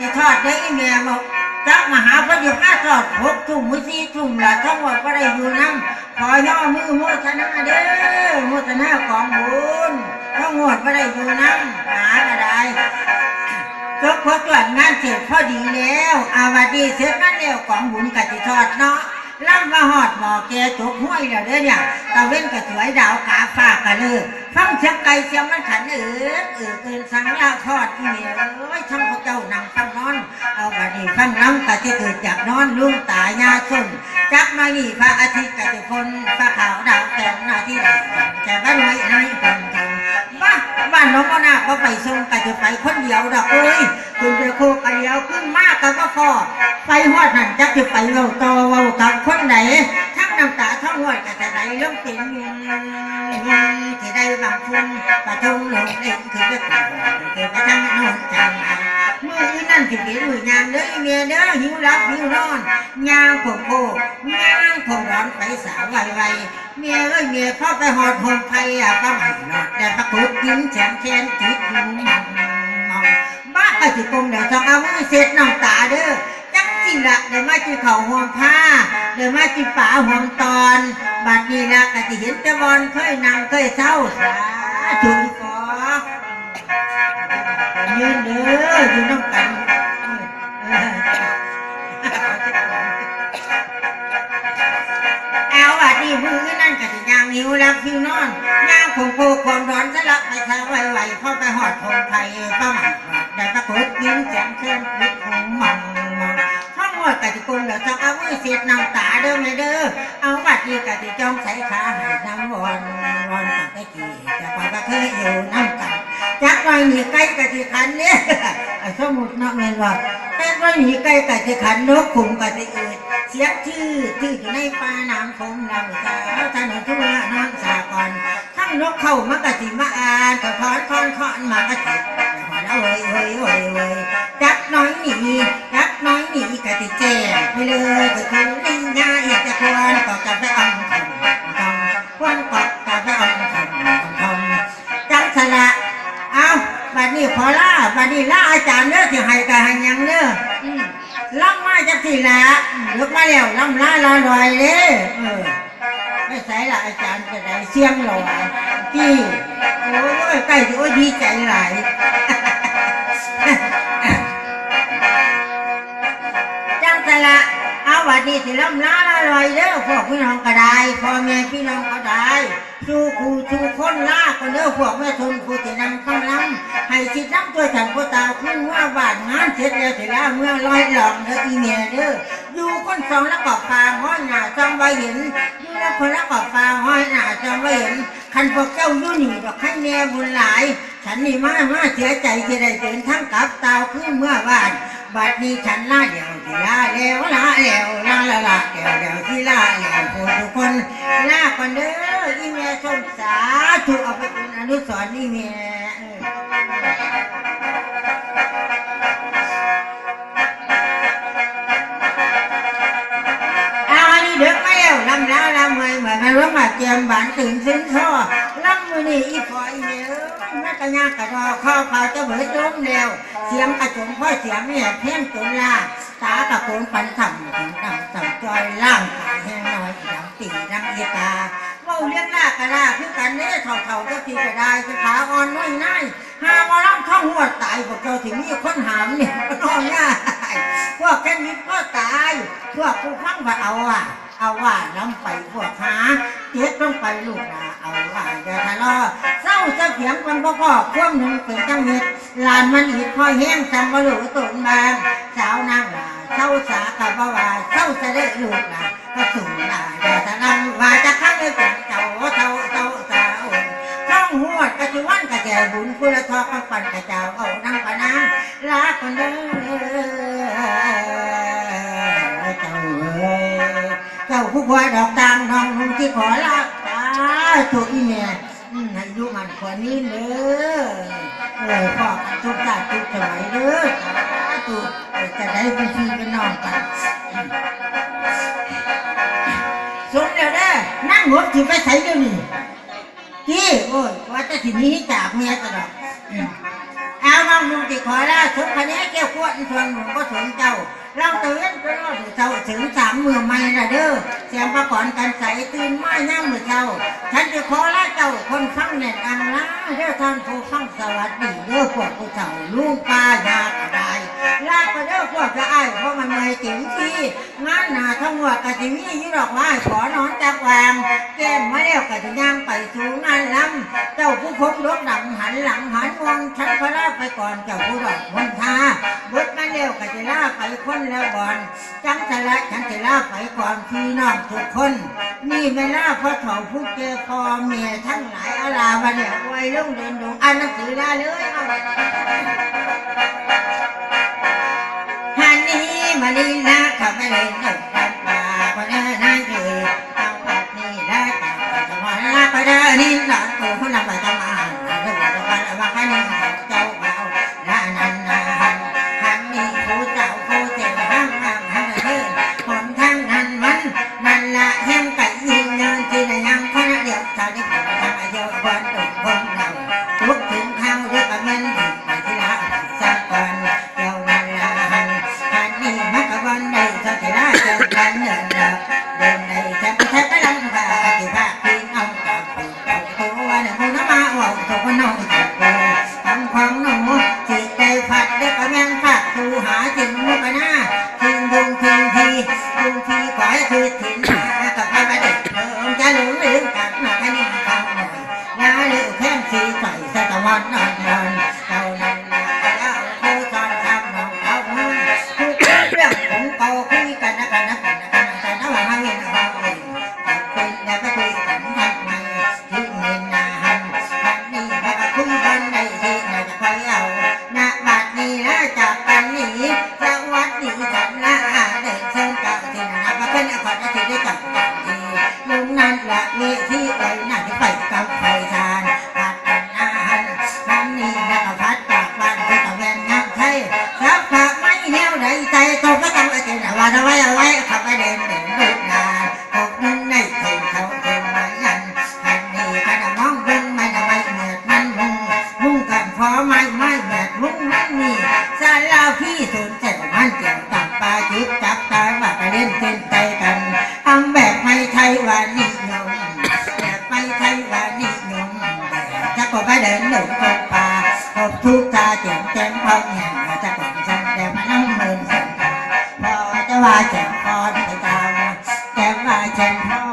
จะทอดได้อีเมียบอกจักมาหาพระอยู่ห้าทอดหกทุ่มมือสี่ทุ่มละทั้งหมดก็ได้อยู่น้ำขอย่อมือโมทนาเด้อโมทนาของบุญทั้งหมดก็ได้อยู่น้ำหาอะไรจบพอตรวจงานเสร็จพอดีแล้วอาวัดีเสร็จนั่นแล้วของบุญกติทอดเนาะ ล่ำมาหอดหมอแกจกห้วยแล้วเด้อเนี่ยตะเว้นกระสวยดาวกาฟ้ากะเลยฟังเสียงไก่เสียงมันขันเออเออเกินสังลาทอดที่นี่เอ้ยทำพระเจ้านั่งฟังนอน เอาบัดนี้ฟังล้ำก็จะเกิดจากนอนลุงตายาส้นจักมานี่พระอาทิตย์ก็จะพ้นพระขาวดาวแก้มหน้าที่ไหนแต่บ้านไว้นคนทำบ้า น้องก็น่าก็ไปส่งกันจะไปคนเดียวดอกเอ้ยคุณจะโคกันเดียวขึ้นมากก็ว่าพอไปหอดนั่นจะจะไปเราต่อเว้ากับคนไหนทั้งน้ำตาทั้งหวดก็จะได้ลงเต็มยังยังที่ได้บางคนประทงลงเองคือจะไปเกิดกระทั่งน้นทางนั้นมือนั่นสิเห็นมือ ยางเด้อเมียเด้อหิวรับหิวนอนยางผมโคยางผมร้อนไปสาวไวไวเมียเอ้ยเมียพ่อไปหอดหอมไผ่อะป้าหม่หลอดแต่ประคุดยิ้มแฉมแทนติดหูมองมองบ้าก็สิกลมเดี๋ยวจะเอามือเสร็จน้องตาเด้อจักสิละเดี๋ยวมาจีเข่าห่วงผ้าเดี๋ยวมาจีป่าห่วงตอนบัดนี้ละก็สิเห็นต่บอลเคยนั่งเคยเศร้าสาธุขอยืนเด้ออยู่น้ำกัน กะสิยางนิ้วแล้วคิวนอนย่างคงโคความร้อนสลับไปทางไวไวเข้าไปหอดคงไทยป้าหมันได้ปรากฏยิ้มแจ่มเช่นมิดหงมังมังทั้งหมดกะสิกุลเดี๋ยวจะเอามือเสียดน้ำตาเด้อไม่เด้อเอาบัดนี้กะสิจองใส่ขาให้น้ำวอนวอนตั้งแต่กี่แต่ปก็เคยอยู่น้ำกันจักไว้หนีไก่กะทิขัน สมมุติเนาะแม่นว่าแต่ไว้หนีไก่กะทิขันนกขุมกะทิเอิดเสียชื่อชื่ออยู่ในป่าน้ำคงลำสาวถนนทุ่งละน้ำสากรทั้งนกเข้ามากะทิมาอ่านก็ถอนคอนคอนมากะทิแล้วเฮ้ยเฮ้ยเฮ้ยเฮ้ยจักน้อยหนีจักน้อยหนีกะทิแจ้งไปเลยก็คือลิงง่ายจะควรก็กะไปอ่อง นี้ลาอาจารย์เด้อที่ให้กะให้หยังเด้ออืมล่ำมาจากที่ละอืมยกมาแล้วล่ำลาลาลอยเด้อเออไม่ใส่ละอาจารย์จะได้เสียงลอยที่โอ้ยใกล้ที่โอ้ยดีใจหลาย จังสละเอาวัดนี้สิล่ำลาลาลอยเด้อพวกพี่น้องก็ได้พ่อแม่พี่น้องก็ได้สู้ครูสู้คนลาคนเด้อพวกแม่ทุนผู้ที่นำคำ สิน้ำตัวฉันผู้ตาขึ้นว่าบานงานเสร็จแล้วสิแล้วเมื่อลอยหลอกเด้ออีเมียเด้ออยู่คนสองแล้วก็ฟาห้อยหนาจองไว้เห็นอยู่แล้วคนแล้วก็ฟาห้อยหนาจองไว้เห็นคันพวกเจ้ายู่นี่ดอกให้แน่บุญหลาย ฉันนี่มามาเสียใจที่ได้เดินทั้งกับตาขึ้นเมื่อวานบัดนี้ฉันลาเดียวที่ลาแล้วลาแล้วลาละละเดียวเดียวที่ลาแล้วผู้ทุกคนลาคนเด้ออีเมียสมสาถูกเอาไปเป็นอนุสรณ์อีเมียำเมยเหมือนกันว่ามาเตรียมบานถึงซึ้งท่อลำมือนี่อีพออีเมียอ้ยแม่กระยากระดอข้าวเปล่าจะเบิดล้มแล้วเสียงกระจงพ่อเสียงเนี่ยเพ่งจนลาตากระโปงฟันทำถึงดำสั่งจอยล่างกายแห้งน้อยดำตีดังเอตาเมาเลี้ยงลากระลาคือกันเนี่ยเท่าเท่าก็ทีกระไดคือขาอ่อนน้อยน่ายหามาล่ำท้องหัวตายพวกเจ้าถึงมีคนหามเนี่ยก็นอนง่ายพวกแค่นี้ก็ตายพวกผู้ฟังว่าเอาอะ เอาว่าน้ำไปพวกหาเจ็ดต้องไปลูกนาเอาว่าอย่าทะเลาะเศร้าจะเถียงคนพ่อพ่อควงหนึ่งเป็นจังเม็ดลานมันอีกคอยแห้งจำบ่รู้ตุนบาง ผู้ว่าดอกตางน้องุงที่ขอลาตาถูกอีเมียอืมให้ดูมันกว่านี้เด้อเออพ่อกันทุกชาติทุกสมัยเด้อสาธุเออจะได้เป็นพี่เป็นนองกันสมเดี๋ยวเด้นั่งหัวถือไปใส่เดี๋ยวนี้ที่โอ้ยว่าจะทีนี้จากเมียตลอดางอยู่ที่ขอล่าสุดพะเนี้ยแก้วขวดชวนหนูก็สนเจ้า เราตื่นก็รอถึงเจ้าถึงสามมือไม่ละเด้อเสียงประกอนกันใสตื่นมาย่ามือเจ้าฉันจะขอล่าเจ้าคนฟังเน็ตอังละเด้อท่านผู้ฟังสวัสดีเด้อพวกผู้เจ้าลูกป้ายา วดจะไอ้เพราะมันไม่ถึงที่งานน่ะทั้งหมดกะทิมีอยู่ดอกว่าขอนอนจากวาง แก้มไม่เล้วกะจิย่างไปสูงนั่นลำเจ้าผู้พบรถดำหันหลังหันมองฉันพระราไปก่อนเจ้าผู้ดอกวันทาบดมาเล้วกะจิลาไปคนแล้วบอนจังสละฉันจะลาไปก่อนพี่น้องทุกคน นี่ไม่ล่าเพราะเถาผู้เจอพอเมียทั้งหลายอาลาวันเนี่ยไว้ลงเดินดงอันหนังสือลาเลย นึ่น้าขับไม่ไหล บงทีก็ให้คิดถึง เสียงต่างปลาจิบจับตามาไปเล่นเต้นไปกันอำงแบบไม่ไทยวานิชนมแบบไม่ไทยวานิยนมจะกบไปเดินหนุ่มตกปลาพบทุกตาเจียมแจ้งพองอย่างจะกล่องสังแต่มานั่งเมินสังพอจะว่าแจ้มพอไปตามแก้มว่าแจ้งพอ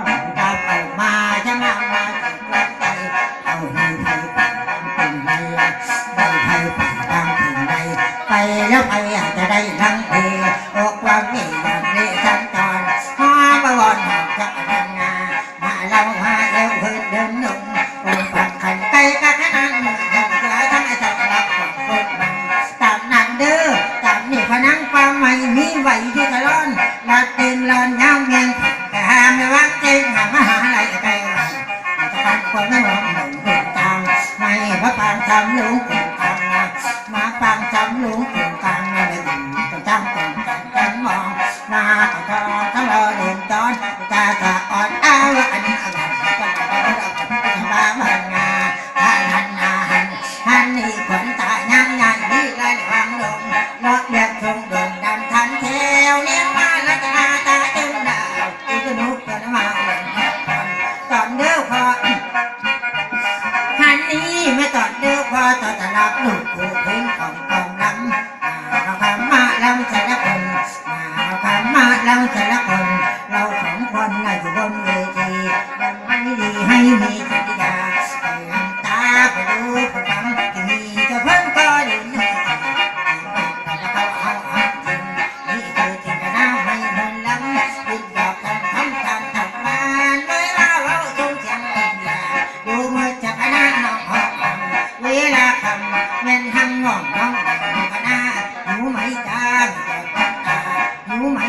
Oh my